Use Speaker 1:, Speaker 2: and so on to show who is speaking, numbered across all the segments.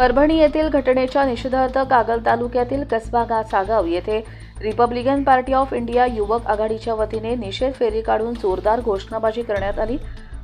Speaker 1: परभणी येथील घटनेच्या निषेधार्थ कागल तालुक्यातील कसबा सागाव येथे रिपब्लिकन पार्टी ऑफ इंडिया युवक आघाडीच्या वतीने निषेध फेरी काढून जोरदार घोषणाबाजी करण्यात आली.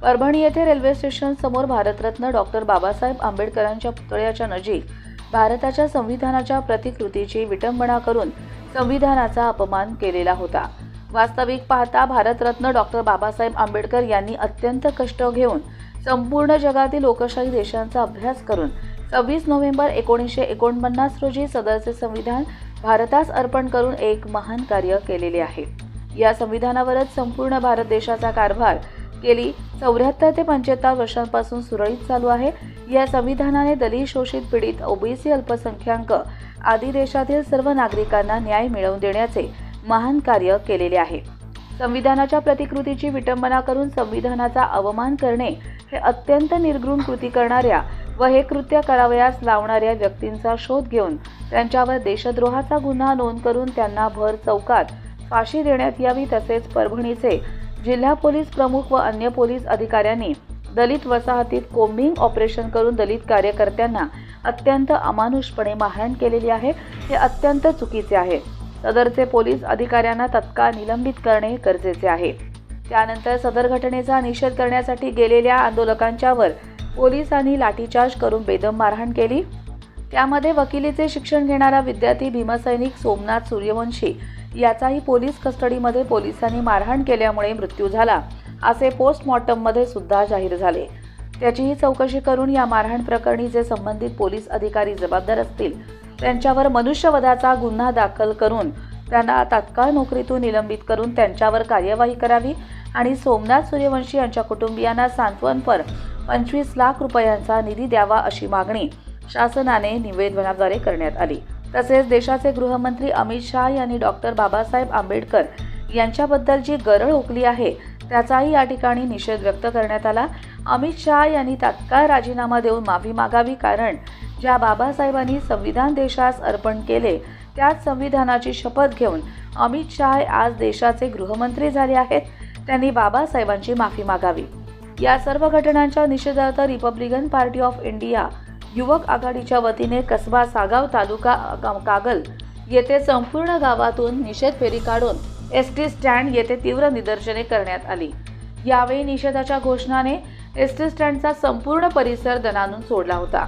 Speaker 1: परभणी येथे रेल्वे स्टेशन समोर भारतरत्न डॉक्टर बाबासाहेब आंबेडकरांच्या पुतळ्याच्या नजीक भारताच्या संविधानाच्या प्रतिकृतीची विटंबना करून संविधानाचा अपमान केलेला होता. वास्तविक पाहता भारतरत्न डॉक्टर बाबासाहेब आंबेडकर यांनी अत्यंत कष्ट घेऊन संपूर्ण जगातील लोकशाही देशांचा अभ्यास करून सव्वीस नोव्हेंबर एकोणीसशे एकोणपन्नास रोजी सदरचे संविधान भारतास अर्पण करून एक महान कार्य केलेले आहे. या संविधानावरच संपूर्ण भारत देशाचा कारभार गेली चौऱ्याहत्तर ते पंच्याहत्तर वर्षांपासून सुरळीत चालू आहे. या संविधानाने दलित शोषित पीडित ओबीसी अल्पसंख्याक आदी देशातील सर्व नागरिकांना न्याय मिळवून देण्याचे महान कार्य केलेले आहे. संविधानाच्या प्रतिकृतीची विटंबना करून संविधानाचा अवमान करणे हे अत्यंत निर्घृण कृती करणाऱ्या व हे कृत्य करावयास लावणाऱ्या व्यक्तींचा शोध घेऊन त्यांच्यावर देशद्रोहाचा गुन्हा नोंद करून त्यांना भर चौकात फाशी देण्यात यावी तसेच परभणीचे जिल्हा पोलीस प्रमुख व अन्य पोलीस अधिकाऱ्यांनी दलित वसाहतीत कोम्बिंग ऑपरेशन करून दलित कार्यकर्त्यांना अत्यंत अमानुषपणे मारहाण केलेली आहे. हे अत्यंत चुकीचे आहे. सदरचे पोलीस अधिकाऱ्यांना तत्काळ निलंबित करणे गरजेचे आहे. त्यानंतर सदर घटनेचा निषेध करण्यासाठी गेलेल्या आंदोलकांच्यावर पोलिसांनी लाठीचार्ज करून बेदम मारहाण केली. त्यामध्ये वकिलीचे शिक्षण घेणारा विद्यार्थी भीमसैनिक सोमनाथ सूर्यवंशी याचाही पोलीस कस्टडीमध्ये पोलिसांनी मारहाण केल्यामुळे मृत्यू झाला असे पोस्टमॉर्टममध्ये सुद्धा जाहीर झाले. त्याचीही चौकशी करून या मारहाण प्रकरणी जे संबंधित पोलीस अधिकारी जबाबदार असतील त्यांच्यावर मनुष्यवधाचा गुन्हा दाखल करून त्यांना तात्काळ नोकरीतून निलंबित करून त्यांच्यावर कार्यवाही करावी आणि सोमनाथ सूर्यवंशी यांच्या कुटुंबियांना सांत्वनपर पंचवीस लाख रुपयांचा निधी द्यावा अशी मागणी शासनाने निवेदनाद्वारे करण्यात आली. तसेच देशाचे गृहमंत्री अमित शहा यांनी डॉक्टर बाबासाहेब आंबेडकर यांच्याबद्दल जी गरळ ओकली आहे त्याचाही या ठिकाणी निषेध व्यक्त करण्यात आला. अमित शहा यांनी तात्काळ राजीनामा देऊन माफी मागावी कारण ज्या बाबासाहेबांनी संविधान देशास अर्पण केले त्याच संविधानाची शपथ घेऊन अमित शहा आज देशाचे गृहमंत्री झाले आहेत. त्यांनी बाबासाहेबांची माफी मागावी. या सर्व घटनांच्या निषेधार्थ रिपब्लिकन पार्टी ऑफ इंडिया युवक आघाडीच्या वतीने कसबा सागाव तालुका कागल येथे संपूर्ण गावातून निषेध फेरी काढून एस टी स्टँड येथे तीव्र निदर्शने करण्यात आली. यावेळी निषेधाच्या घोषणाने एस टी स्टँडचा संपूर्ण परिसर दणानून सोडला होता.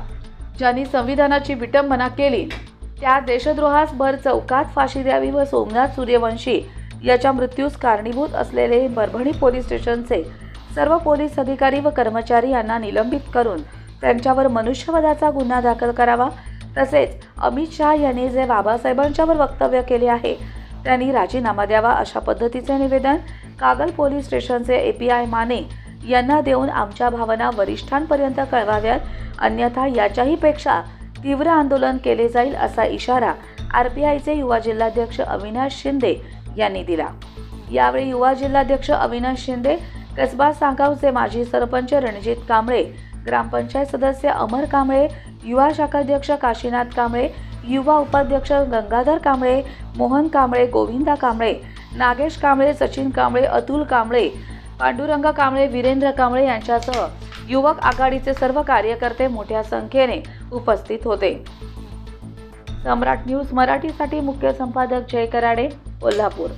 Speaker 1: ज्यांनी संविधानाची विटंबना केली त्या देशद्रोहास भर चौकात फाशी द्यावी व सोमनाथ सूर्यवंशी याच्या मृत्यूस कारणीभूत असलेले परभणी पोलीस स्टेशनचे सर्व पोलीस अधिकारी व कर्मचारी यांना निलंबित करून त्यांच्यावर मनुष्यवधाचा गुन्हा दाखल करावा. तसेच अमित शहा यांनी जे बाबासाहेबांच्यावर वक्तव्य केले आहे त्यांनी राजीनामा द्यावा अशा पद्धतीचे निवेदन कागल पोलीस स्टेशनचे ए पी आय माने यांना देऊन आमच्या भावना वरिष्ठांपर्यंत कळवाव्यात. अन्यथा याच्याही पेक्षा तीव्र आंदोलन केले जाईल असा इशारा आर पी आयचे युवा जिल्हाध्यक्ष अविनाश शिंदे यांनी दिला. यावेळी युवा जिल्हाध्यक्ष अविनाश शिंदे कसबा सांगावचे माजी सरपंच रणजित कांबळे ग्रामपंचायत सदस्य अमर कांबळे युवा शाखाध्यक्ष काशीनाथ कांबळे युवा उपाध्यक्ष गंगाधर कांबळे मोहन कांबळे गोविंदा कांबळे नागेश कांबळे सचिन कांबळे अतुल कांबळे पांडुरंग कांबळे वीरेंद्र कांबळे यांच्यासह युवक आघाडीचे सर्व कार्यकर्ते मोठ्या संख्येने उपस्थित होते. सम्राट न्यूज मराठीसाठी मुख्य संपादक जय कराडे कोल्हापूर.